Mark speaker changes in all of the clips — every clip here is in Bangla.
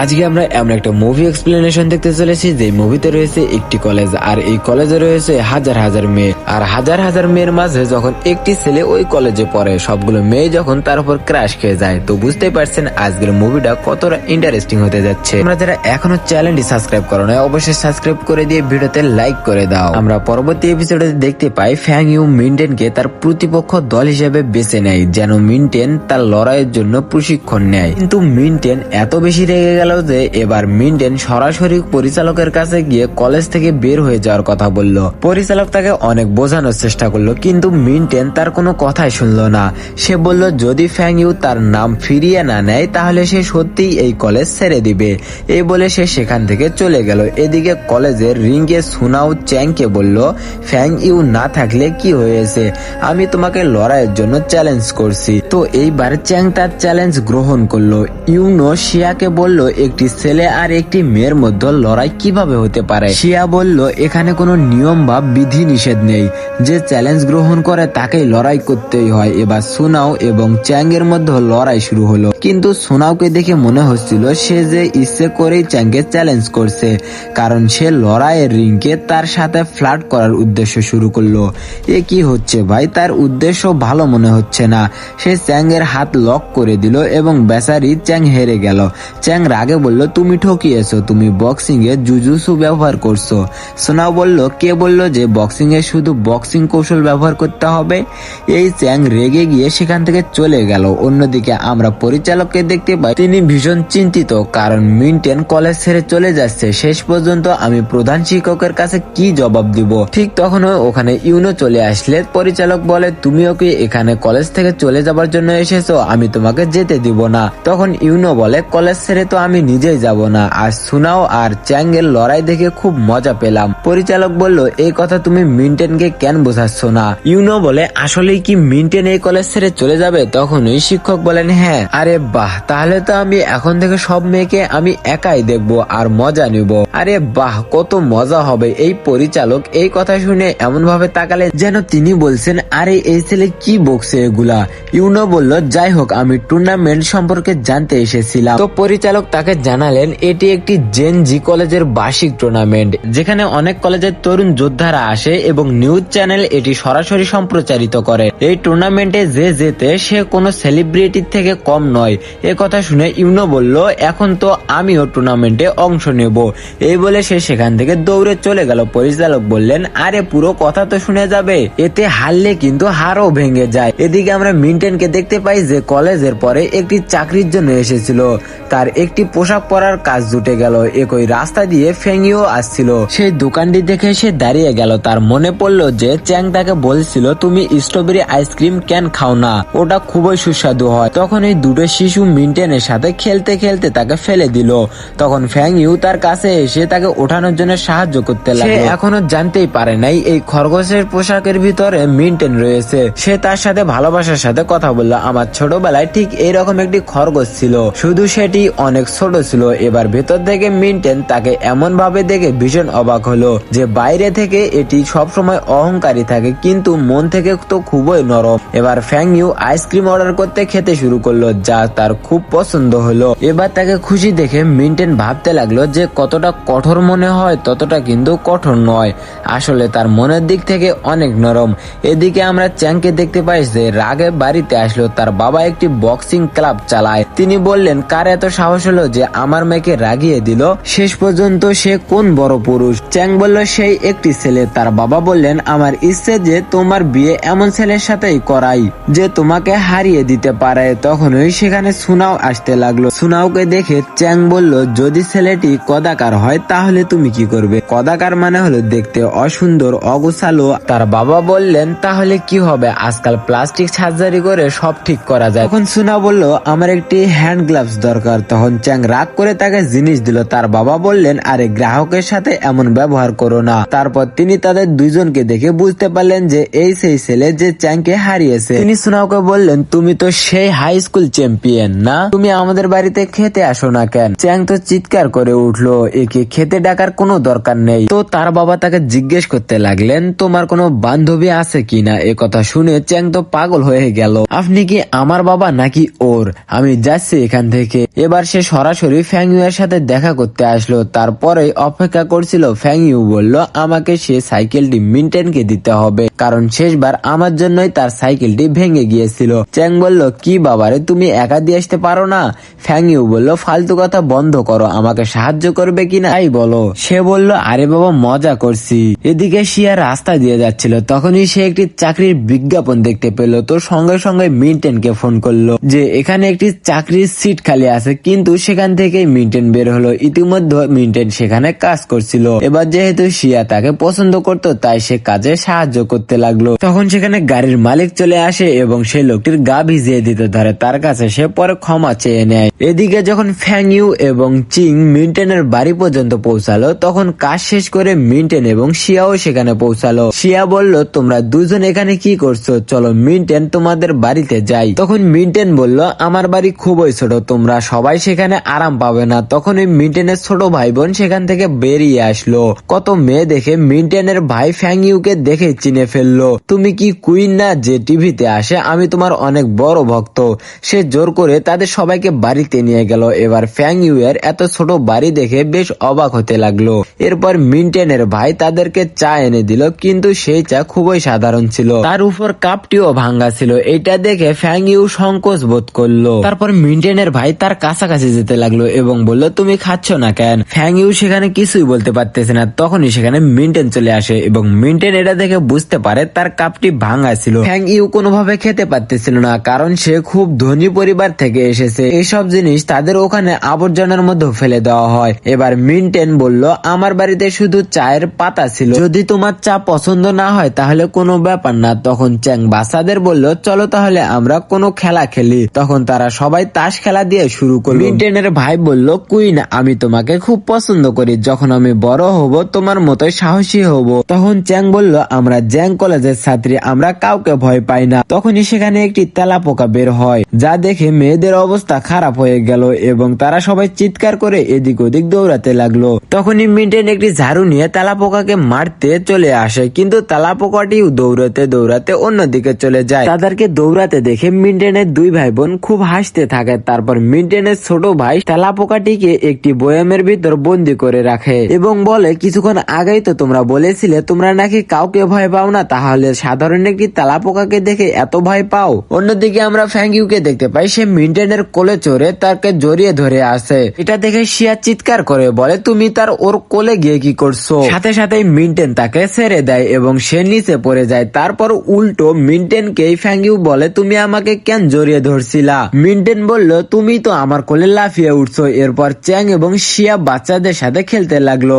Speaker 1: আজকে আমরা এমন একটা মুভি এক্সপ্লেনেশন দেখতে চলেছি, যে মুভিতে রয়েছে একটি কলেজ আর এই কলেজে রয়েছে হাজার হাজার মেয়ে। আর হাজার হাজার মেয়ের মাঝে যখন একটি ছেলে ওই কলেজে পড়ে, সবগুলো মেয়ে যখন তার উপর ক্রাশ খেয়ে যায়। তো বুঝতেই পারছেন, আজকের মুভিটা কতটা ইন্টারেস্টিং হতে যাচ্ছে। আমরা যারা এখনও চ্যানেলটি সাবস্ক্রাইব করো না অবশ্যই সাবস্ক্রাইব করে দিয়ে ভিডিওতে লাইক করে দাও। আমরা পরবর্তী এপিসোডে দেখতে পাই ফ্যাং ইউ মিন্টেনকে তার প্রতিপক্ষ দল হিসেবে বেছে নেয়, যেন মিন্টেন তার লড়াইয়ের জন্য প্রশিক্ষণ নেয়। কিন্তু মিন্টেন এত বেশি রেগে গেল যে এবার মিন্টেন সরাসরি পরিচালকের কাছে গিয়ে কলেজ থেকে বের হয়ে যাওয়ার কথা বলল। পরিচালক তাকে অনেক বোঝানোর চেষ্টা করল, কিন্তু মিন্টেন তার কোনো কথাই শুনলো না। সে বলল, যদি ফ্যাং ইউ তার নাম ফিরিয়ে না নেয়, তাহলে সে সত্যিই এই কলেজ ছেড়ে দিবে। এই বলে সে সেখান থেকে চলে গেল। এদিকে কলেজের রিঙ্গে সুনাও চ্যাংকে বলল, ফ্যাং ইউ না থাকলে কি হয়েছে? আমি তোমাকে লড়াইয়ের জন্য চ্যালেঞ্জ করছি। তো এইবার চ্যাং তার চ্যালেঞ্জ গ্রহণ করল। ইউনো শিয়াকে বলল একটি ছেলে আর একটি মেয়ের মধ্যে লড়াই কীভাবে হতে পারে? শিয়া বলল, এখানে কোনো নিয়ম বা বিধি নিষেধ নেই। যে চ্যালেঞ্জ গ্রহণ করে তাকেই লড়াই করতেই হয়। এবার সুনাও এবং চ্যাং এর মধ্যে লড়াই শুরু হলো। কিন্তু সোনাওকে দেখে মনে হচ্ছিল, সে যে ইচ্ছে করেই চ্যাংকে চ্যালেঞ্জ করছে, কারণ সে লড়াইয়ের রিংকে তার সাথে ফ্লার্ট করার উদ্দেশ্য শুরু করল। এ কি হচ্ছে ভাই? তার উদ্দেশ্য ভালো মনে হচ্ছে না। সে চ্যাং এর হাত লক করে দিল এবং বেচারি চ্যাং হেরে গেল। চ্যাং রাগে বলল, তুমি ঠকিয়েছো, তুমি বক্সিং এ জুজুসু ব্যবহার করছ। সোনাও বলল, কে বলল যে বক্সিং এ শুধু বক্সিং কৌশল ব্যবহার করতে হবে? এই চ্যাং রেগে গিয়ে সেখান থেকে চলে গেল। অন্যদিকে আমরা পরিচালককে দেখতে পাই, তিনি ভীষণ চিন্তিত, কারণ মিন্টেন কলেজ ছেড়ে চলে যাচ্ছে, শেষ পর্যন্ত আমি প্রধান শিক্ষকের কাছে কি জবাব দিব? ঠিক তখন ওখানে ইউনো চলে আসলে, পরিচালক বলে তুমি ওকে এখানে কলেজ থেকে চলে যাবার জন্য এসেছ? আমি তোমাকে যেতে দিব না। তখন ইউনো বলে, কলেজ ছেড়ে তো আমি নিজেই যাব না। আর সুনাও আর চ্যাং এর লড়াই দেখে খুব মজা পেলাম। পরিচালক বলল, এই কথা তুমি মিন্টেনকে কেন বোঝাচ্ছ না? ইউনো বলে, আসলেই কি মিন্টেন এই কলেজ ছেড়ে চলে যাবে? তখনই শিক্ষক বলেন হ্যাঁ। আরে বাহ, তাহলে তো আমি এখন থেকে সব মেয়েকে আমি একাই দেখব আর মজা নিব। আরে বাহ, কত মজা হবে। এই পরিচালক এই কথা শুনে এমন ভাবে তাকালে যেন তিনি বলছেন, আরে, এই ছেলে কি বকছে এগুলা? ইউনো বলল, যাই হোক, আমি টুর্নামেন্ট সম্পর্কে জানতে এসেছিলাম। তো পরিচালক তাকে জানালেন, এটি একটি জেন জি কলেজের বার্ষিক টুর্নামেন্ট যেখানে অনেক কলেজের তরুণ যোদ্ধারা আসে এবং নিউজ চ্যানেল এটি সরাসরি সম্প্রচারিত করে। এই টুর্নামেন্টে যে জেতে সে কোনো সেলিব্রিটির থেকে কম নয়। এ কথা শুনে ইউনো বলল, এখন তো আমিও টুর্নামেন্টে অংশ নেব। এই বলে সে সেখান থেকে দৌড়ে চলে গেল। পরিচালক বললেন, আরে, পুরো কথা তো শুনে যাবে। এতে হারলে কিন্তু হারও ভেঙে যায়। এদিকে আমরা মিন্টেনকে দেখতে পাই যে কলেজের পরে একটি চাকরির জন্য এসেছিল। তার একটি পোশাক পরার কাজ জুটে গেল। একই রাস্তা দিয়ে ফেঙ্গিও আসছিল। সেই দোকানটি দেখে সে দাঁড়িয়ে গেল। তার মনে পড়ল যে চ্যাং তাকে বলছিল তুমি স্ট্রবেরি আইসক্রিম কেন খাও না? ওটা খুবই সুস্বাদু হয়। তখন এই দুটো শিশু মিন্টেনের সাথে খেলতে খেলতে তাকে ফেলে দিল। তখন ফ্যাং ইউ তার কাছে এসে তাকে ওঠানোর জন্য সাহায্য করতে লাগে এখনও জানতেই পারে নাই এই খরগোশের পোশাকের ভিতরে মিন্টেন রয়েছে। সে তার সাথে ভালোবাসার সাথে কথা বলল আমার ছোটবেলায় ঠিক এইরকম একটি খরগোশ ছিল। শুধু সেটি অনেক ছোট ছিল, এবার ভেতর থেকে মিন্টেন তাকে এমন ভাবে দেখে ভীষণ অবাক হলো যে বাইরে থেকে এটি সবসময় অহংকারী থাকে, কিন্তু মন থেকে তো খুবই নরম। এবার ফ্যাং ইউ আইসক্রিম অর্ডার করতে খেতে শুরু করল, যা তার খুব পছন্দ হলো। এবার তাকে খুশি দেখে মিন্টেন ভাবতে লাগল যে কতটা কঠোর মনে হয়, ততটা কিন্তু কঠোর নয়। আসলে তার মনের দিক থেকে অনেক নরম। এদিকে আমরা চ্যাংকে দেখতে পাই যে রাগে বাড়িতে আসলো, তার বাবা একটি বক্সিং ক্লাব চালায়। তিনি বললেন, কার এত সাহস হলো যে আমার মেয়েকে রাগিয়ে দিল। শেষ পর্যন্ত সে কোন বড় পুরুষ? চ্যাং বলল, সেই একটি ছেলে। তার বাবা বললেন, আমার ইচ্ছে যে তোমার বিয়ে এমন ছেলের সাথেই করাই, যে তোমাকে হারিয়ে দিতে পারে। তখনই সেখানে সুনাও আসতে লাগল। সুনাওকে দেখে চ্যাং বলল, যদি ছেলেটি কদাকার হয়, তাহলে তুমি কি করবে? কদাকার মানে হলো দেখতে অসুন্দর, অগোছালো। তার বাবা বললেন, তাহলে কি হবে? আজকাল প্লাস্টিক সার্জারি করে সব ঠিক করা যায়। তখন সুনা বলল, আমার একটি হ্যান্ড গ্লাভস দরকার। তখন চ্যাং রাগ করে তাকে জিনিস দিল। তার বাবা বললেন, আরে, গ্রাহকের সাথে এমন ব্যবহার করো না। তারপর তিনি তাদের দুইজনকে দেখে বুঝতে পারলেন যে এই সেই ছেলে যে চ্যাংকে হারিয়েছে। তিনি সুনাওকে বললেন, তুমি তো সেই হাই স্কুল চ্যাম্পিয়ন না? তুমি আমাদের বাড়িতে খেতে আসো না কেন? চ্যাং তো চিৎকার করে উঠল, একে খেতে ডাকার কোনো দরকার নেই। তো তার বাবা তাকে জিজ্ঞেস করতে লাগলেন, তোমার কোনো বান্ধবী আছে কিনা? এ কথা শুনে চ্যাং তো পাগল হয়ে গেল, আপনি কি আমার বাবা নাকি ওর? আমি যাচ্ছি এখান থেকে। এবার সে সরাসরি ফ্যাং ইউ এর সাথে দেখা করতে আসলো। তারপরে অপেক্ষা করছিল ফ্যাং ইউ বলল, আমাকে সে সাইকেলটি মিন্টেনকে দিতে হবে। কারণ শেষবার আমার জন্যই তার সাইকেলটি ভেঙে গিয়েছিল। চ্যাং বলল, কি বাবারে, তুমি একা দিয়ে আসতে পারো না? ফ্যাং ইউ বলল, ফালতু কথা বন্ধ করো, আমাকে সাহায্য করবে কিনা? তাই বলো। সে বলল, আরে বাবা, মজা করছি। এদিকে শিয়া রাস্তা দিয়ে যাচ্ছিল। তখনই সে একটি চাকরির বিজ্ঞাপন দেখতে পেল। তো সঙ্গে সঙ্গে মিন্টেনকে ফোন করল যে, এখানে একটি চাকরির সিট খালি আছে, কিন্তু সেখান থেকে মিন্টেন বের হলো। ইতিমধ্যে মিন্টেন সেখানে কাজ করছিল। এবার যেহেতু শিয়া তাকে পছন্দ করত, তাই সে কাজে সাহায্য করতে লাগল। তখন সেখানে গাড়ির মালিক চলে আসে এবং সেই লোকটির গা ভিজিয়ে দিতে ধরে। তার কাছে সে পরে ক্ষমা চেয়ে নেয়। এদিকে যখন ফ্যাং ইউ এবং চিং মিন্টেনের বাড়ি পর্যন্ত পৌঁছালো, তখন কাজ শেষ করে মিন্টেন এবং শিয়াও সেখানে পৌঁছালো। শিয়া বলল, তোমরা দুজন এখানে কি করছ? চলো মিন্টেন তোমাদের বাড়িতে যাই। তখন মিন্টেন বলল, আমার বাড়ি খুবই ছোট, তোমরা সবাই সেখানে আরাম পাবে না। তখন ওই মিন্টেনের ছোট ভাই বোন সেখান থেকে বেরিয়ে আসলো। কত মেয়ে দেখে মিন্টেনের ভাই ফ্যাং ইউকে দেখে চিনে ফেলল। তুমি কি কুইন না যে টিভিতে আসে? আমি তোমার অনেক বড় ভক্ত। সে জোর করে তাদের সবাইকে বাড়িতে নিয়ে গেল। এবার ফ্যাং ইউ এর এত ছোট বাড়ি দেখে বেশ অবাক হতে লাগল। এরপর মিন্টেনের ভাই তাদেরকে চা এনে দিল, কিন্তু সেই চা খুবই সাধারণ ছিল। তার উপর কাপটিও ভাঙ্গা ছিল। এটা দেখে ফ্যাং ইউ সংকোচ বোধ করল। তারপর মিন্টেনের ভাই তার কাছাকাছি যেতে লাগল, এবং বলল, তুমি খাচ্ছ না কেন? ফ্যাং ইউ সেখানে কিছুই বলতে পারতেছে না। তখনই সেখানে মিন্টেন চলে আসে এবং মিন্টেন এটা দেখে বুঝতে পারে তার কাপটি ভাঙ্গা ছিল। ফ্যাং ইউ কোনোভাবে খেতে পারতেছিল না, কারণ সে খুব ধনী পরিবার থেকে এসেছে। এইসব জিনিস তাদের ওখানে আবর্জনার মধ্যে ফেলে দেওয়া হয়। এবার মিন্টেন বলল, আমার বাড়িতে শুধু চায়ের পাতা ছিল। যদি তোমার চা পছন্দ না হয়, তাহলে কোনো ব্যাপার না। তখন চ্যাং বাচ্চাদের বলল, চলো তাহলে আমরা কোনো খেলা খেলি। তখন তারা সবাই তাস খেলা দিয়ে শুরু করল। মিন্টেনের ভাই বলল, কুইন, আমি তোমাকে খুব পছন্দ করি। যখন আমি বড় হব, তোমার মতোই সাহসী হব। তখন চ্যাং বলল, আমরা জ্যাং কলেজের ছাত্রী, আমরা কাউকে ভয় পাই না। তখনই সেখানে একটি তেলা পোকা বের হয়, যা দেখে মেয়েদের অবস্থা খারাপ হয়ে গেল এবং তারা সবাই চিৎকার করে এদিক ওদিক দৌড়াতে লাগল। তখনই মিন্টেন একটি ঝাড়ু নিয়ে তেলা পোকাকে মারতে চলে আসে, কিন্তু তেলা পোকাটিও দৌড়াতে দৌড়াতে অন্যদিকে চলে যায়। তাদেরকে দৌড়াতে দেখে মিন্টেনের দুই ভাই বোন খুব হাসতে থাকে। তারপর মিন্টেনের ছোট ভাই তেলা পোকাটিকে একটি বয়ামের ভিতর বন্দি করে রাখে এবং বলে, কিছুক্ষণ আগেই তো তোমরা বলেছিলে, তোমরা নাকি কাউকে ভয় পাও না, তাহলে সাধারণ একটি তেলা পোকাকে দেখে এত ভয় পাও? অন্যদিকে আমরা ফ্যাঙ্কিউকে দেখতে পাই, সে মিন্টেনের কোলে চড়ে তাকে জড়িয়ে ধরে আসে এটা দেখে শিয়া চিৎকার করে, বলে, তুমি তার ওর কোলে গিয়ে কি করছ? সাথে সাথে মিন্টেন তাকে ছেড়ে দেয় এবং সে নিচে পড়ে যায়। তারপর উল্টো মিন্টেনকে ফ্যাঙ্কিউ বলে, তুমি আমাকে কেন জড়িয়ে ধরছিলা? মিন্টেন বলল, তুমি তো আমার কোলে লাফিয়ে উঠছো। এরপর চ্যাং এবং শিয়া বাচ্চাদের সাথে খেলতে লাগল।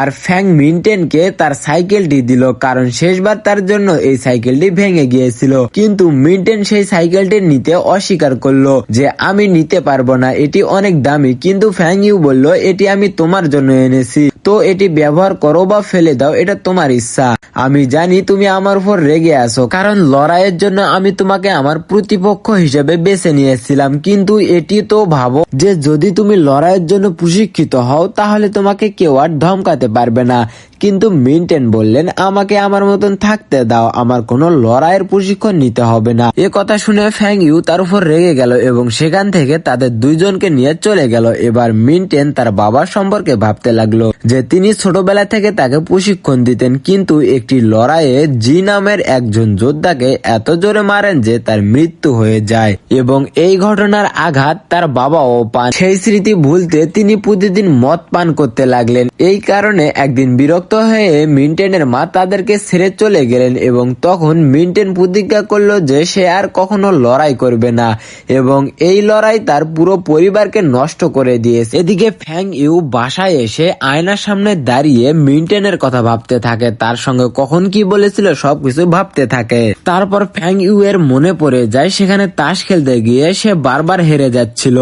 Speaker 1: আর ফ্যাং মিন্টেনকে তার সাইকেলটি দিল, কারণ শেষবার তার জন্য এই সাইকেলটি ভেঙে গিয়েছিল। কিন্তু মিন্টেন সেই সাইকেলটি নিতে অস্বীকার করল যে, আমি নিতে পারব না, এটি অনেক দামি। কিন্তু ফ্যাং ইউ বলল, এটি আমি তোমার জন্য এনেছি। তো এটি ব্যবহার করো বা ফেলে দাও, এটা তোমার ইচ্ছা। আমি জানি তুমি আমার উপর রেগে আছো, কারণ লড়াইয়ের জন্য আমি তোমাকে আমার প্রতিপক্ষ হিসেবে বেছে নিয়েছিলাম। কিন্তু এটি তো ভাবো যে যদি তুমি লড়াইয়ের জন্য প্রশিক্ষিত হও তাহলে তোমাকে কেউ আর ধমকাতে পারবে না। কিন্তু মিন্টেন বললেন, আমাকে আমার মতন থাকতে দাও, আমার কোনো লড়াইয়ের প্রশিক্ষণ নিতে হবে না। এ কথা শুনে ফ্যাং ইউ তার উপর রেগে গেল এবং সেখান থেকে তাদের দুইজনকে নিয়ে চলে গেল। এবার মিন্টেন তার বাবার সম্পর্কে ভাবতে লাগল যে তিনি ছোটবেলা থেকে তাকে প্রশিক্ষণ দিতেন, কিন্তু একটি লড়াইয়ে জি নামের একজন যোদ্ধাকে এত জোরে মারেন যে তার মৃত্যু হয়ে যায় এবং এই ঘটনার আঘাত তার বাবাও পান। সেই স্মৃতি ভুলতে তিনি প্রতিদিন মদ পান করতে লাগলেন। এই কারণে একদিন বিরক্ত হয়ে মিন্টেনের মা তাদেরকে ছেড়ে চলে গেলেন এবং তখন মিন্টেন প্রতিজ্ঞা করল যে সে আর কখনো লড়াই করবে না এবং এই লড়াই তার পুরো পরিবারকে নষ্ট করে দিয়েছে। এদিকে ফ্যাং ইউ বাসায় এসে আয়নার সামনে দাঁড়িয়ে মিন্টেনের কথা ভাবতে থাকে। তার সঙ্গে কখন কি বলেছিল সবকিছু ভাবতে থাকে। তারপর ফ্যাং ইউ এর মনে পড়ে যায় সেখানে তাস খেলতে গিয়ে সে বারবার হেরে যাচ্ছিল।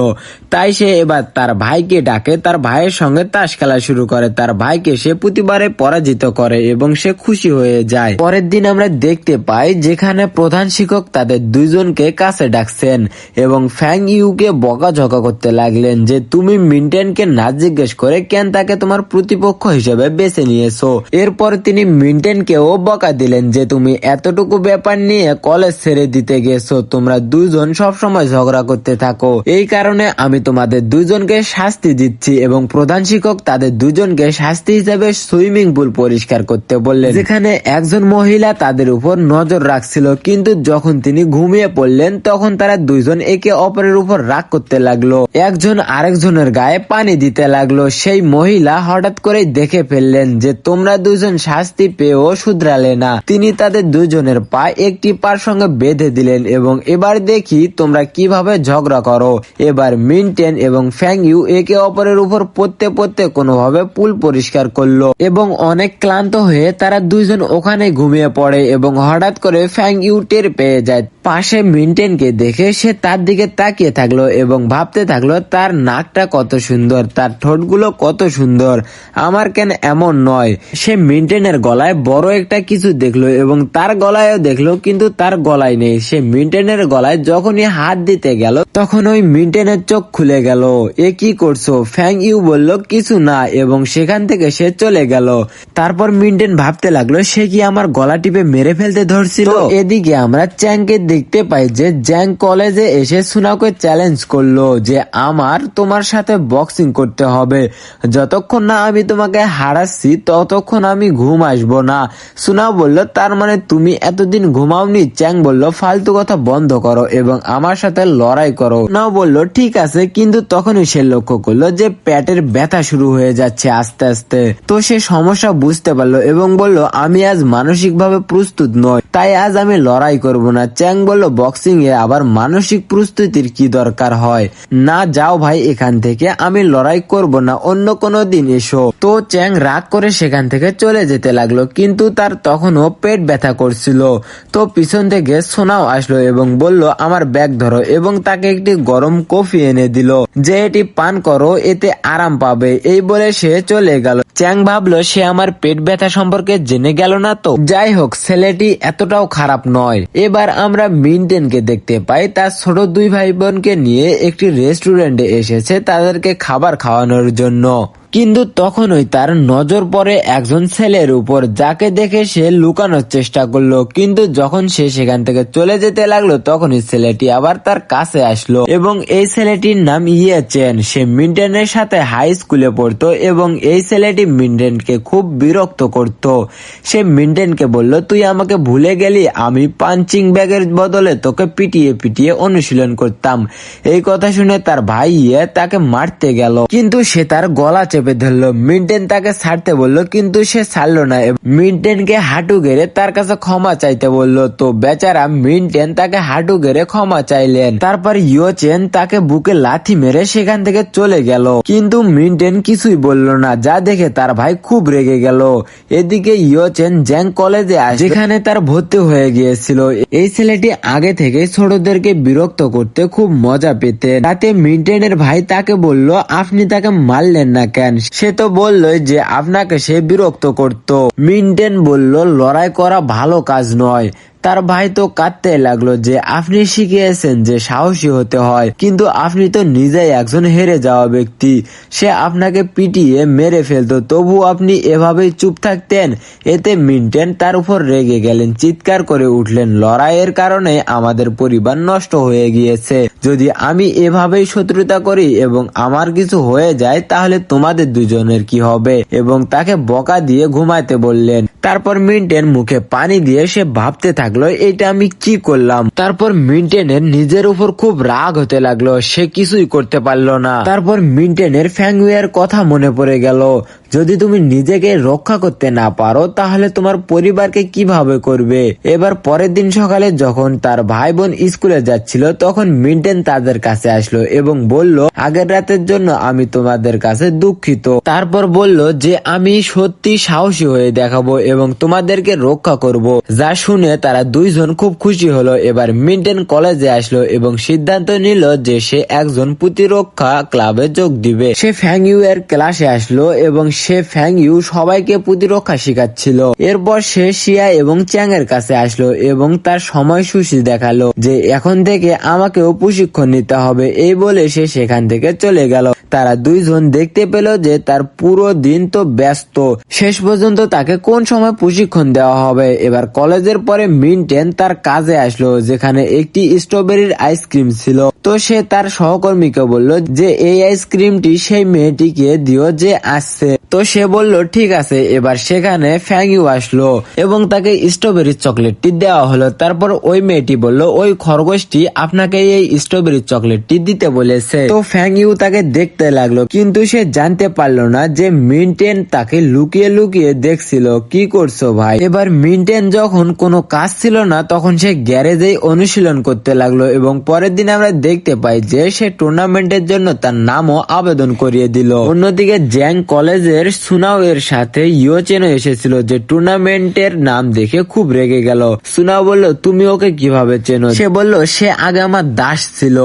Speaker 1: তাই সে এবার তার ভাইকে ডাকে। তার ভাইয়ের সঙ্গে তাস খেলা শুরু করে। তার ভাইকে সে প্রতিবারে পরাজিত করে এবং সে খুশি হয়ে যায়। পরের দিন আমরা দেখতে পাই যেখানে প্রধান শিক্ষক তাদের দুইজনকে কাছে ডাকছেন এবং ফ্যাং ইউকে বকাঝকা করতে লাগলেন যে, তুমি মিন্টেনকে না জিজ্ঞেস করে কেন তাকে তোমার প্রতিপক্ষ হিসেবে বেছে নিয়েছো? এরপর তিনি মিন্টেনকেও বকা দিলেন যে, তুমি এতটুকু ব্যাপার নিয়ে কলেজ ছেড়ে দিতে গেছো। তোমরা দুইজন সবসময় ঝগড়া করতে থাকো। এই কারণে আমি তোমাদের দুইজনকে শাস্তি দিচ্ছি এবং প্রধান শিক্ষক তাদের দুজনকে শাস্তি হিসেবে সুইমিং পুল পরিষ্কার করতে বললেন। যেখানে একজন মহিলা তাদের উপর নজর রাখছিল, কিন্তু যখন তিনি ঘুমিয়ে পড়লেন, তখন তারা দুইজন একে অপরের উপর রাগ করতে লাগল। একজন আরেকজনের গায়ে পানি দিতে লাগল। সেই মহিলা হঠাৎ করে দেখে ফেললেন যে তোমরা দুজন শাস্তি পেয়েও শুধরালে না। তিনি তাদের দুজনের পা একটি পার সঙ্গে বেঁধে দিলেন এবং এবার দেখি তোমরা কীভাবে ঝগড়া করো। এবার মিনটেন এবং ফ্যাং ইউ একে অপরের উপর পড়তে পড়তে কোনোভাবে পুল পরিষ্কার করল এবং অনেক ক্লান্ত হয়ে তারা দুইজন ওখানে ঘুমিয়ে পড়ে এবং হঠাৎ করে ফ্যাং ইউ টের পেয়ে যায়। পাশে মিনটেনকে দেখে সে তার দিকে তাকিয়ে থাকল এবং ভাবতে থাকল, তার নাকটা কত সুন্দর, তার ঠোঁটগুলো কত সুন্দর, আমার কেন এমন নয়? সে মিনটেনের গলায় বড় একটা কিছু দেখল এবং তার গলায়ও দেখল, কিন্তু তার গলায় নেই। সে মিনটেনের গলায় যখনই হাত দিতে গেল, তখন ওই মিনটেনের চোখ খুলে গেল। এ কি করছ? ফ্যাং ইউ বলল, কিছু না। এবং সেখান থেকে সে চলে গেল। তারপর মিনটেন ভাবতে লাগল সে কি আমার গলা টিপে মেরে ফেলতে ধরছিল? এদিকে আমরা চ্যাংকে দেখতে পাই যে জ্যাং কলেজে এসে সুনাকে চ্যালেঞ্জ করল যে আমার তোমার সাথে বক্সিং করতে হবে। যতক্ষণ না আমি তোমাকে হারাচ্ছি ততক্ষণ আমি ঘুম আসব না। সুনা বলল তার মানে তুমি এতদিন ঘুমাওনি? চ্যাং বলল ফালতু কথা বন্ধ করো এবং আমার সাথে লড়াই করো। নাও বলল ঠিক আছে। কিন্তু তখনই সে লক্ষ্য করল যে পেটের ব্যথা শুরু হয়ে যাচ্ছে আস্তে আস্তে। তো সে সমস্যা বুঝতে পারল এবং বলল, আমি আজ মানসিকভাবে প্রস্তুত নই, তাই আজ আমি লড়াই করব না। চ্যাং বলল বক্সিং এ আবার মানসিক প্রস্তুতির কি দরকার হয়? না, যাও ভাই এখান থেকে, আমি লড়াই করব না, অন্য কোনো দিন এসো। তো চ্যাং রাগ করে সেখান থেকে চলে যেতে লাগল, কিন্তু তার তখনও পেট ব্যথা করছিল। তো পিছন থেকে সোনাও আসলো এবং বলল, আমার ব্যাগ ধরো, এবং তাকে একটি গরম কফি এনে দিল, যে এটি পান করো, এতে আরাম পাবে। এই বলে সে চলে গেল। চ্যাং ভাবলো সে আমার পেট ব্যথা সম্পর্কে জেনে গেল না তো। যাই হোক ছেলেটি এতটাও খারাপ নয়। এবার আমরা মিন্টেনকে দেখতে পাই। তার ছোট দুই ভাই বোনকে নিয়ে একটি রেস্টুরেন্টে এসেছে তাদেরকে খাবার খাওয়ানোর জন্য। কিন্তু তখনই তার নজর পড়ে একজন ছেলের উপর, যাকে দেখে সে লুকানোর চেষ্টা করল। কিন্তু যখন সে সেখান থেকে চলে যেতে লাগল, তখনই ছেলেটি আবার তার কাছে আসলো এবং এই ছেলেটির নাম ইয়ে চেন। সে মিন্টেনের সাথে হাই স্কুলে পড়তো এবং এই ছেলেটি মিন্টেনকে খুব বিরক্ত করত। সে মিন্টেনকে বলল, তুই আমাকে ভুলে গেলি, আমি পাঞ্চিং ব্যাগের বদলে তোকে পিটিয়ে পিটিয়ে অনুশীলন করতাম। এই কথা শুনে তার ভাই ইয়ে তাকে মারতে গেল। কিন্তু সে তার গলা চেপে ধরলো, মিন্টেন তাকে ছাড়তে বলল, কিন্তু সে ছাড়লো না। মিন্টেনকে হাঁটু গেড়ে তার কাছে ক্ষমা চাইতে বলল, তো বেচারা মিন্টেন তাকে হাঁটু গেড়ে ক্ষমা চাইলেন। তারপর ইয়োচেন তাকে বুকে লাথি মেরে সেখান থেকে চলে গেল। কিন্তু মিন্টেন কিছুই বলল না, যা দেখে তার ভাই খুব রেগে গেল। এদিকে ইয়োচেন জ্যাং কলেজে আসে, যেখানে তার ভর্তি হয়ে গিয়েছিল। এই ছেলেটি আগে থেকে ছোটদেরকে বিরক্ত করতে খুব মজা পেতেন। তাতে মিন্টেনের ভাই তাকে বলল, আপনি তাকে মারলেন না কেন? সে তো বলল যে আপনাকে সে বিরক্ত করত। মিন্টেন বলল, লড়াই করা ভালো কাজ নয়। তার ভাই তো কাঁদতে লাগল যে আপনি শিখিয়েছেন যে সাহসী হতে হয়, কিন্তু আপনি তো নিজেই একজন হেরে যাওয়া ব্যক্তি। সে আপনাকে পিটিয়ে মেরে ফেলতো, তবু আপনি এভাবেই চুপ থাকতেন। এতে মিন্টেন তার উপর রেগে গেলেন, চিৎকার করে উঠলেন, লড়াইয়ের কারণে আমাদের পরিবার নষ্ট হয়ে গিয়েছে। যদি আমি এভাবেই শত্রুতা করি এবং আমার কিছু হয়ে যায়, তাহলে তোমাদের দুজনের কি হবে? এবং তাকে বকা দিয়ে ঘুমাইতে বললেন। তারপর মিন্টেন মুখে পানি দিয়ে সে ভাবতে থাকল এটা আমি কি করলাম? তারপর মিন্টেনের নিজের উপর খুব রাগ হতে লাগল, সে কিছুই করতে পারল না। তারপর মিন্টেনের ফ্যাংউয়ের কথা মনে পড়ে গেল, যদি তুমি নিজেকে রক্ষা করতে না পারো, তাহলে তোমার পরিবারকে কীভাবে করবে? এবার পরের দিন সকালে যখন তার ভাই বোন স্কুলে যাচ্ছিল, তখন মিন্টেন তাদের কাছে আসলো এবং বলল, আগের রাতের জন্য আমি তোমাদের কাছে দুঃখিত। তারপর বলল যে, আমি সত্যি সাহসী হয়ে দেখাবো এবং তোমাদেরকে রক্ষা করব। যা শুনে তারা দুইজন খুব খুশি হলো, এবার মিন্টেন কলেজে আসলো এবং সিদ্ধান্ত নিল যে সে একজন প্রতিরক্ষা ক্লাবে যোগ দিবে। সে ফ্যাং ইউ এর ক্লাসে আসলো এবং সে ফ্যাং ইউ সবাইকে প্রতিরক্ষা শিখাচ্ছিল। এরপর সে শিয়া এবং চ্যাং এর কাছে আসলো এবং তার সময়সূচি দেখাল যে এখন থেকে আমাকেও প্রশিক্ষণ নিতে হবে, এই বলে সে সেখান থেকে চলে গেল। তারা দুইজন দেখতে পেল যে তার পুরো দিন তো ব্যস্ত। শেষ পর্যন্ত তাকে কোন সময় প্রশিক্ষণ দেওয়া হবে? এবার কলেজের পরে মিন্টেন তার কাজে আসলো, যেখানে একটি স্ট্রবেরির আইসক্রিম ছিল। তো সে তার সহকর্মীকে বলল যে, এই আইসক্রিমটি সেই মেয়েটিকে দিও যে আসছে। তো সে বলল, ঠিক আছে। এবার সেখানে ফ্যাংইউ আসলো এবং তাকে স্ট্রবেরি চকলেটটি দেওয়া হলো। তারপর ওই মেয়েটি বলল, ওই খরগোশটি আপনাকে এই স্ট্রবেরি চকলেটটি দিতে বলেছে। তো ফ্যাংইউ তাকে দেখতে লাগল, কিন্তু সে জানতে পারল না যে মিন্টেন তাকে লুকিয়ে লুকিয়ে দেখছিল। কি করছ ভাই? এবার মিন্টেন যখন কোনো কাজ ছিল না, তখন সে গ্যারেজেই অনুশীলন করতে লাগল এবং পরের দিন আমরা দেখতে পাই যে সে টুর্নামেন্টের জন্য তার নামও আবেদন করিয়ে দিল। অন্যদিকে জ্যাং কলেজের সুনাও এর সাথে ইয়োচেনও এসেছিল যে টুর্নামেন্টের নাম দেখে খুব রেগে গেল। সুনাও বলল, তুমি ওকে কীভাবে চেনো? সে বলল, সে আগে আমার দাস ছিল।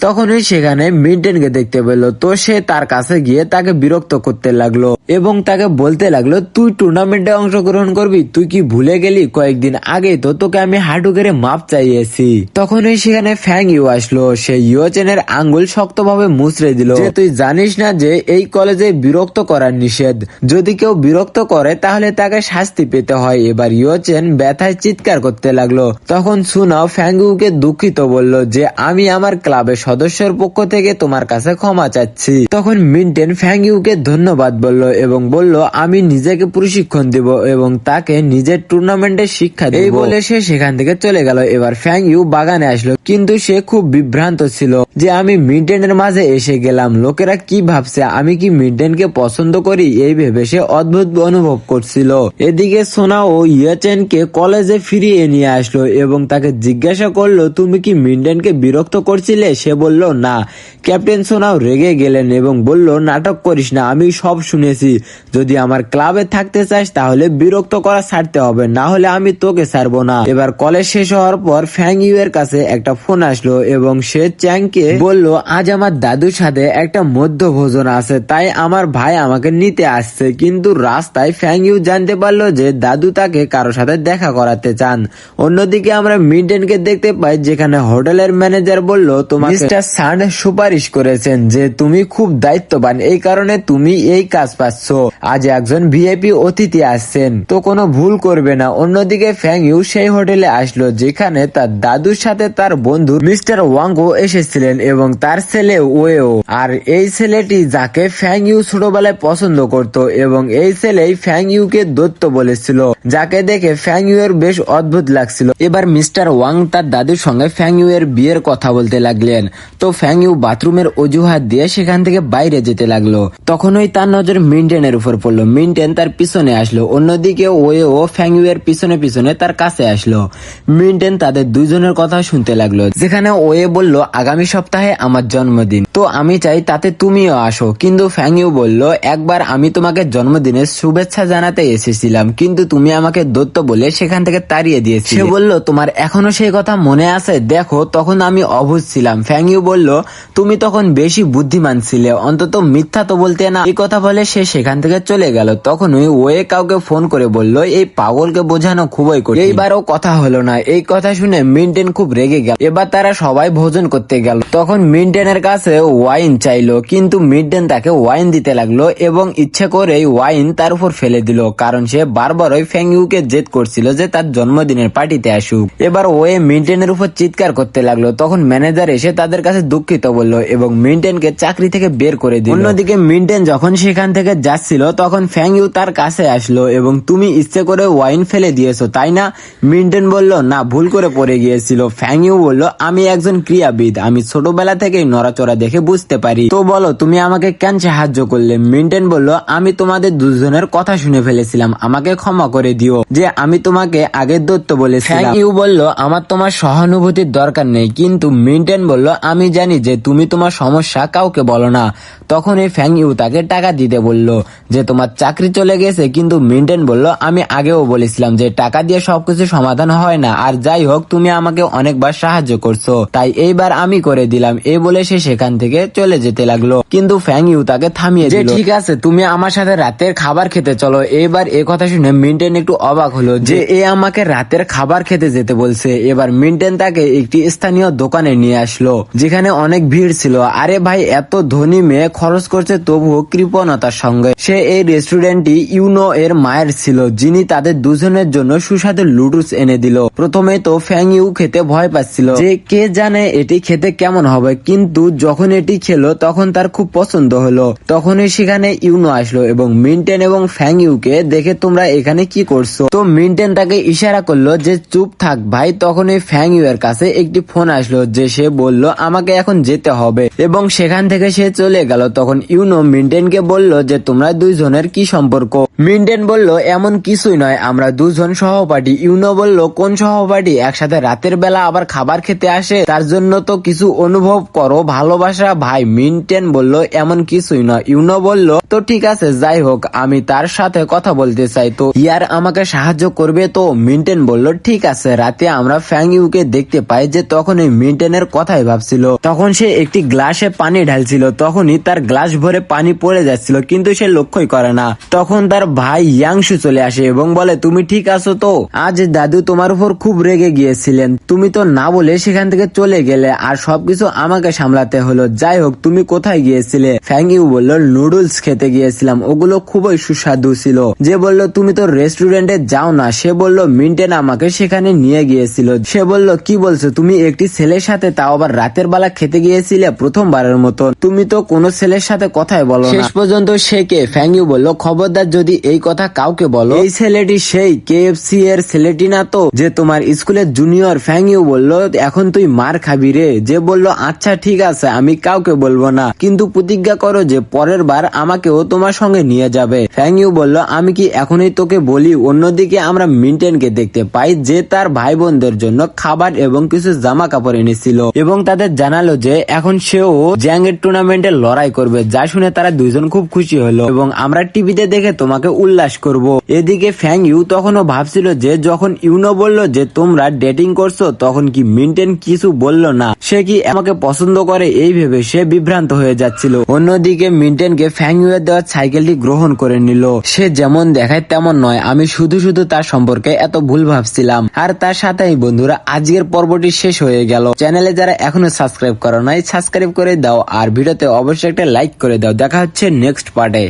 Speaker 1: তখনই সেখানে মিন্টেনকে দেখতে পেল। তো সে তার কাছে গিয়ে তাকে বিরক্ত করতে লাগল এবং তাকে বলতে লাগল, তুই টুর্নামেন্টে অংশগ্রহণ করবি? তুই কি ভুলে গেলি? কয়েকদিন আগে তো তোকে আমি হাঁটু করে মাপ চাইয়েছি। তখনই সেখানে ফ্যাং ইউ আসলো। সে ইউচেনের আঙ্গুল শক্তভাবে মুচড়ে দিল। যে তুই জানিস না যে এই কলেজে বিরক্ত করার নিষেধ। যদি কেউ বিরক্ত করে, তাহলে তাকে শাস্তি পেতে হয়। এবার ইয়োচেন ব্যথায় চিৎকার করতে লাগল। তখন সুনাও ফ্যাঙ্গুকে দুঃখিত বলল যে, আমি আমার ক্লাবের সদস্যের পক্ষ থেকে তোমার কাছে ক্ষমা চাচ্ছি। তখন মিন্টেন ফ্যাংইউকে ধন্যবাদ বলল এবং বলল, আমি নিজেকে প্রশিক্ষণ দিব এবং তাকে নিজের টুর্নামেন্টের শিক্ষা এই বলে সে সেখান থেকে চলে গেল। এবার ফ্যাং ইউ বাগানে আসলো, কিন্তু সে খুব বিভ্রান্ত ছিল যে, আমি মিডডেনের মাঝে এসে গেলাম, লোকেরা কি ভাবছে? আমি কি মিডডেনকে পছন্দ করি? এই ভেবে সে অদ্ভুত অনুভব করছিল। এদিকে সোনা ও ইয়েচেনকে কলেজে ফিরিয়ে নিয়ে আসলো এবং তাকে জিজ্ঞাসা করল, তুমি কি মিন্ডেনকে বিরক্ত করছিলে? সে বলল, না, ক্যাপ্টেন সোনাও রেগে গেলেন এবং বলল, নাটক করিস না, আমি সব শুনেছি। যদি আমার ক্লাবে থাকতে চাস, তাহলে বিরক্ত করা ছাড়তে হবে, না হলে আমি তোকে ছাড়বো না। এবার কলেজ শেষ হওয়ার পর ফ্যাং ইউ এর কাছে একটা ফোন আসলো এবং সে চ্যাংকে বলল, আজ আমার দাদুর সাথে একটা মধ্য ভোজন আছে, তাই আমার ভাই আমাকে নিতে আসছে। কিন্তু রাস্তায় ফ্যাং ইউ জানতে পারল যে দাদু তাকে কারও সাথে দেখা করাতে চান। অন্যদিকে আমরা মিডেনকে দেখতে পাই, যেখানে হোটেলের ম্যানেজার বলল তোমার মিস্টার সান সুপারিশ করেছেন যে তুমি খুব দায়িত্ববান। এই কারণে তুমি এই কাজ পাচ্ছ। আজ একজন ভিআইপি অতিথি আসছেন। তো কোনো ভুল করবে না। অন্যদিকে ফ্যাং ইউ সেই হোটেলে আসলো যেখানে তার দাদুর সাথে তার বন্ধু মিস্টার ওয়াংও এসেছিলেন এবং তার ছেলে ওয়েও। আর এই ছেলেটি যাকে ফ্যাং ইউ ছোটবেলায় পছন্দ করত এবং এই ছেলেই ফ্যাং ইউকে দত্ত বলেছিল, যাকে দেখে ফ্যাং ইউ এর বেশ অদ্ভুত লাগছিল। এবার মিস্টার ওয়াং তার দাদুর সঙ্গে ফ্যাং ইউ এর বিয়ের কথা বলতে লাগলেন। তো ফ্যাং ইউ বাথরুমের অজুহাত দিয়ে সেখান থেকে বাইরে যেতে লাগল। তখনই তার নজর মিন্টেনের উপর পড়ল। মিন্টেন তার পিছনে আসলো। অন্যদিকে ওয়েও ফ্যাং ইউ এর পিছনে পিছনে তার কাছে আসলো। মিন্টেন তাদের দুইজনের কথা শুনতে লাগল। যেখানে ওয়ে বলল আগামী সপ্তাহে আমার জন্মদিন। তো আমি চাই তাতে তুমিও আসো। কিন্তু ফ্যাং ইউ বলল একবার আমি তোমাকে জন্মদিনের শুভেচ্ছা জানাতে এসেছিলাম কিন্তু তুমি আমাকে দত্ত বলে সেখান থেকে তাড়িয়ে দিয়েছি সে বলল তোমার এখনও সেই কথা মনে আছে? দেখো তখন আমি অবুঝ ছিলাম। ফ্যাং ইউ বলল, তুমি তখন বেশি বুদ্ধিমান ছিলে, অন্তত মিথ্যা তো বলতে না। এই কথা বলে সে সেখান থেকে চলে গেল। তখনই ওয়ে কাউকে ফোন করে বলল, এই পাগলকে বোঝানো খুবই কঠিন। এইবারও কথা হলো না। এই কথা শুনে মিন্টেন খুব রেগে গেল। এবার তারা সবাই ভোজন করতে গেল। তখন মিন্টেনের কাছে ওয়াইন চাইলো, কিন্তু মিন্টেন তাকে ওয়াইন দিতে লাগল এবং ইচ্ছে করে ওয়াইন তার উপর ফেলে দিল, কারণ সে বারবার ওই ফ্যাংইউকে জেদ করছিল যে তার জন্মদিনের পার্টিতে আসুক। এবার ওয়ে মিন্টেনের উপর চিৎকার করতে লাগল। তখন ম্যানেজার এসে তাদের কাছে দুঃখিত বলল এবং মিন্টেনকে চাকরি থেকে বের করে দিল। অন্যদিকে মিন্টেন যখন সেখান থেকে যাচ্ছিল, তখন ফ্যাংইউ তার কাছে আসলো এবং তুমি ইচ্ছে করে ওয়াইন ফেলে দিয়েছ, তাই না? মিন্টেন বলল, না, ভুল করে পড়ে গিয়েছিল। ফ্যাংইউ বলল, আমি একজন ক্রীড়াবিদ আমি ছোটবেলা থেকেই নড়াচড়া দেখে বুঝতে পারি। তো বলো, তুমি আমাকে কেন সাহায্য করলে? মিন্টেন বলল, আমি তোমাদের দুজনের কথা শুনে ফেলেছিলাম, আমাকে ক্ষমা করে দিও, যে আমি তোমাকে আগের দত্ত বলেছিলাম। ইউ বলল, আমার তোমার সহানুভূতির দরকার নেই। কিন্তু মিন্টেন বলল আমি জানি যে তুমি তোমার সমস্যা কাউকে বলো না। তখন এই ফ্যাং ইউ তাকে টাকা দিতে বলল যে তোমার চাকরি চলে গেছে কিন্তু মিন্টেন বলল আমি আগেও বলেছিলাম যে টাকা দিয়ে সবকিছু সমাধান হয় না আর যাই হোক তুমি আমাকে অনেকবার সাহায্য করছ। তাই এইবার আমি করে দিলাম। এই বলে সে সেখান থেকে চলে যেতে লাগল। কিন্তু ফ্যাং ইউ তাকে থামিয়ে দিল। ঠিক আছে তুমি আমার সাথে রাতের খাবার খেতে চলো। এবার এ কথা শুনে মিন্টেন একটু অবাক হলো যে এ আমাকে রাতের খাবার খেতে যেতে বলছে। এবার মিন্টেন তাকে একটি স্থানীয় দোকানে নিয়ে আসলো। যেখানে অনেক ভিড় ছিল। আরে ভাই, এত ধনী মেয়ে খরচ করছে, তবুও কৃপণতার সঙ্গে। সে এই রেস্টুরেন্টটি ইউনো এর মায়ের ছিল, যিনি তাদের দুজনের জন্য সুস্বাদু লুডুস এনে দিল। প্রথমে তো ফ্যাং ইউ খেতে ভয় পাচ্ছিল যে, কে জানে এটি খেতে কেমন হবে। কিন্তু যখন এটি খেলো, তখন তার খুব পছন্দ হলো। তখনই সেখানে ইউনো আসলো এবং মিন্টেন এবং ফ্যাং ইউকে দেখে, তোমরা এখানে কি করছ? তো মিন্টেন তাকে ইশারা করল যে, চুপ থাক ভাই। তখন এই ফ্যাং ইউ এর কাছে একটি ফোন আসলো, যে সে বলল আমাকে এখন যেতে হবে। এবং সেখান থেকে সে চলে গেল। তখন ইউনো মিন্টেনকে বলল যে, তোমরা দুইজনের কি সম্পর্ক? মিন্টেন বলল, এমন কিছুই নয়। আমরা দুজন সহপাঠী। ইউনো বলল, কোন সহপাঠী? একসাথে রাতের বেলা আবার খাবার খেতে আসে? তার জন্য তো কিছু অনুভব করো, ভালোবাসা। ভাই, মিন্টেন বলল, এমন কিছুই নয়। ইউনো বলল, তো ঠিক আছে, যাই হোক, আমি তার সাথে কথা বলতে চাই। তো, ইয়ার আমাকে সাহায্য করবে? তো, মিন্টেন বলল, ঠিক আছে। রাতে আমরা ফ্যাং ইউকে দেখতে পাই যে তখন এই মিন্টেনের কথাই ভাবছিল। তখন সে একটি গ্লাসে পানি ঢালছিল। তখনই তার গ্লাস ভরে পানি পড়ে যাচ্ছিল, কিন্তু সে লক্ষ্যই করে না। তখন তার ভাই ইয়াংশু চলে আসে এবং বলে, তুমি ঠিক আছো তো? আজ দাদু তোমার উপর খুব রেগে গিয়েছিলেন। তুমি তো না বলে সেখান থেকে চলে গেলে, আর সবকিছু আমাকে সামলাতে হলো। যাই হোক, তুমি কোথায় গিয়েছিলে? ফ্যাং ইউ বলল, নুডলস খেতে গিয়েছিলাম। ওগুলো খুবই সুস্বাদু ছিল। যে বলল, তুমি তো রেস্টুরেন্টে যাও না। সে বলল, মিন্টেন আমাকে সেখানে নিয়ে গিয়েছিল। সে বলল, কি বলছো? তুমি একটি ছেলের সাথে, তাও আবার রাতের বেলা খেতে গিয়েছিলে প্রথমবারের মতো তুমি তো কোনো ছেলের সাথে কথাই বলো না। শেষ পর্যন্ত সে কে? ফ্যাং ইউ বলল খবরদার যদি এই কথা কাউকে বলো এই ছেলেটি সেই কেএফসি এর ছেলেটি না তো যে তোমার স্কুলের জুনিয়র ফ্যাং ইউ বলল এখন তুই মার খাবি রে। যে বলল আচ্ছা ঠিক আছে আমি কাউকে বলব না। কিন্তু প্রতিজ্ঞা করো যে পরের বার আমাকেও তোমার সঙ্গে নিয়ে যাবে। ফ্যাং ইউ বলল আমি কি এখনই তোকে বলি? অন্যদিকে আমরা মিন্টেনকে দেখতে পাই যে তার ভাই বোনদের জন্য খাবার এবং কিছু জামা কাপড় এনেছিল এবং তাদের জানালো যে এখন সেও জ্যাঙ্গের টুর্নামেন্টে লড়াই করবে, যা শুনে তারা দুইজন খুব খুশি হলো এবং আমরা টিভিতে দেখে তোমাকে উল্লাস করব। এদিকে ফ্যাং ইউ তখনও ভাবছিল যে যখন ইউনো বলল যে তোমরা ডেটিং করছ, তখন কি মিন্টেন কিছু বলল না? সে কি আমাকে পছন্দ করে এই ভেবে সে বিভ্রান্ত হয়ে যাচ্ছিল। অন্যদিকে মিন্টেনকে ফ্যাং ইউ এর দেওয়া সাইকেলটি গ্রহণ করে নিল। সে যেমন দেখায় তেমন নয়, আমি শুধু শুধু তার সম্পর্কে এত ভুল ভাবছিলাম। আর তার সাথেই বন্ধুরা, আজকের পর্বটি শেষ হয়ে গেল। চ্যানেলে যারা এখনও সাবস্ক্রাইব করো নাই, সাবস্ক্রাইব করে দাও, আর ভিডিওতে অবশ্যই একটা লাইক করে দাও। দেখা হচ্ছে নেক্সট পার্টে।